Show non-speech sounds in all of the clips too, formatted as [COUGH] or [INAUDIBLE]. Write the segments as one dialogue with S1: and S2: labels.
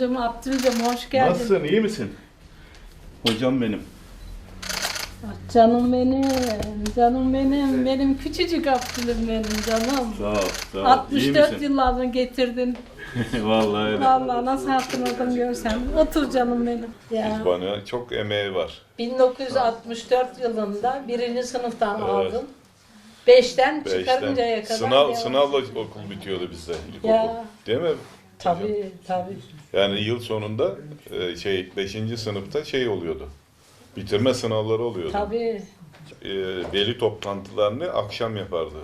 S1: Hocam Abdülcüm hoş geldin.
S2: Nasılsın? iyi misin? Hocam benim.
S1: Ah, Canım benim, canım benim, benim küçücük Abdülüm benim canım.
S2: Sağ ol. Sağ ol. İyi
S1: 64
S2: misin? [LAUGHS]
S1: yıllarını getirdin.
S2: Vallahi öyle.
S1: Vallahi nasıl hatırladım görsen. Otur canım benim. Ya.
S2: Bana çok emeği var.
S1: 1964 yılında birinci sınıftan
S2: Evet.
S1: aldın. Beşten
S2: Beşten.
S1: çıkarıncaya kadar.
S2: Sınav, sınavla okul bitiyordu bizde. ilkokul. Değil mi?
S1: Tabii tabii.
S2: Yani yıl sonunda e, şey 5. sınıfta şey oluyordu. Bitirme sınavları oluyordu.
S1: Tabii
S2: E, veli toplantılarını akşam yapardı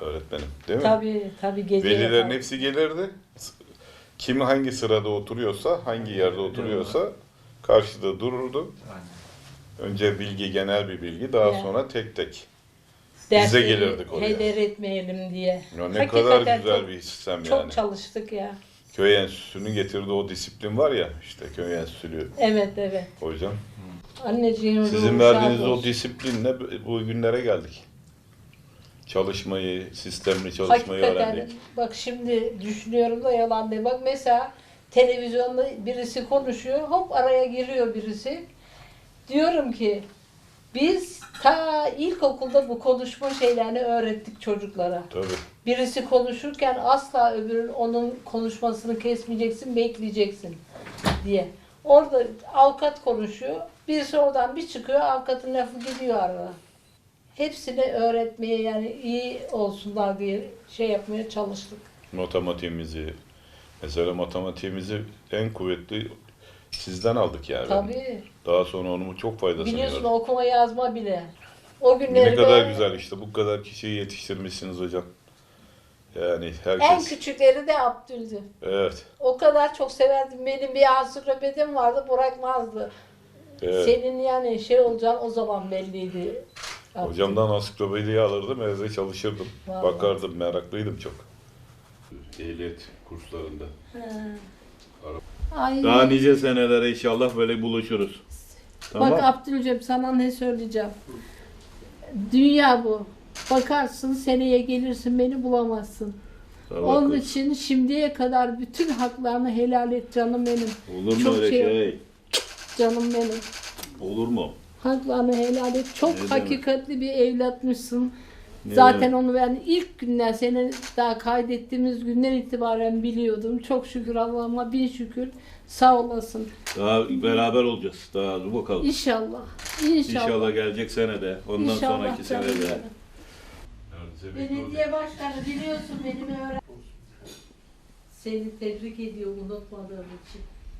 S2: öğretmenim. Değil mi?
S1: tabii tabii gece.
S2: Velilerin
S1: yapar.
S2: hepsi gelirdi. Kim hangi sırada oturuyorsa, hangi yerde oturuyorsa karşıda dururdu. Önce bilgi, genel bir bilgi, daha
S1: Ya.
S2: sonra tek tek.
S1: Dersleri
S2: bize gelirdik oraya.
S1: Heder etmeyelim diye.
S2: Ya ne
S1: Hakikaten
S2: kadar güzel
S1: çok-
S2: bir sistem
S1: Çok
S2: yani.
S1: çalıştık ya.
S2: Köy enstitüsünün getirdiği o disiplin var ya, işte köy enstitülü
S1: Evet evet.
S2: hocam.
S1: Anneciğim
S2: Sizin verdiğiniz o disiplinle bu günlere geldik. Çalışmayı, sistemli çalışmayı
S1: Hakikaten
S2: öğrendik.
S1: bak şimdi düşünüyorum da yalan değil. Bak mesela televizyonda birisi konuşuyor, hop araya giriyor birisi. Diyorum ki biz ta ilkokulda bu konuşma şeylerini öğrettik çocuklara.
S2: Tabii.
S1: Birisi konuşurken asla öbürün onun konuşmasını kesmeyeceksin, bekleyeceksin diye. Orada avukat konuşuyor. Birisi oradan bir çıkıyor, avukatın lafı gidiyor arada. Hepsini öğretmeye yani iyi olsunlar diye şey yapmaya çalıştık.
S2: Matematiğimizi, mesela matematiğimizi en kuvvetli sizden aldık yani.
S1: Tabii.
S2: Daha sonra onun çok faydasını
S1: Biliyorsun
S2: gördük.
S1: okuma yazma bile. O günleri
S2: Ne kadar güzel işte bu kadar kişiyi yetiştirmişsiniz hocam. Yani
S1: En
S2: herkes.
S1: küçükleri de Abdül'dü.
S2: Evet.
S1: O kadar çok severdim. Benim bir ansiklopedim vardı bırakmazdı.
S2: evet.
S1: Senin yani şey olacağın o zaman belliydi. Abdül.
S2: Hocamdan ansiklopediyi alırdım, evde çalışırdım.
S1: Vallahi.
S2: Bakardım, meraklıydım çok. Ehliyet kurslarında.
S1: Ay.
S2: Daha nice senelere inşallah böyle buluşuruz. Tamam.
S1: Bak Abdülcem sana ne söyleyeceğim. Dünya bu. Bakarsın seneye gelirsin beni bulamazsın.
S2: Tamam,
S1: Onun
S2: kız.
S1: için şimdiye kadar bütün haklarını helal et canım benim.
S2: Olur mu
S1: çok
S2: öyle
S1: şey-
S2: şey?
S1: Canım benim.
S2: Olur mu?
S1: Haklarını helal et. Çok
S2: Ne demek?
S1: hakikatli bir evlatmışsın. Zaten onu ben ilk günden seni daha kaydettiğimiz günden itibaren biliyordum. Çok şükür Allah'ıma bin şükür. Sağ olasın.
S2: Daha beraber olacağız. Daha dur bakalım.
S1: İnşallah. İnşallah.
S2: İnşallah gelecek senede. Ondan
S1: İnşallah
S2: sonraki
S1: canım
S2: senede.
S1: benim. Belediye başkanı biliyorsun benim öğren. Seni tebrik ediyorum unutmadığım için.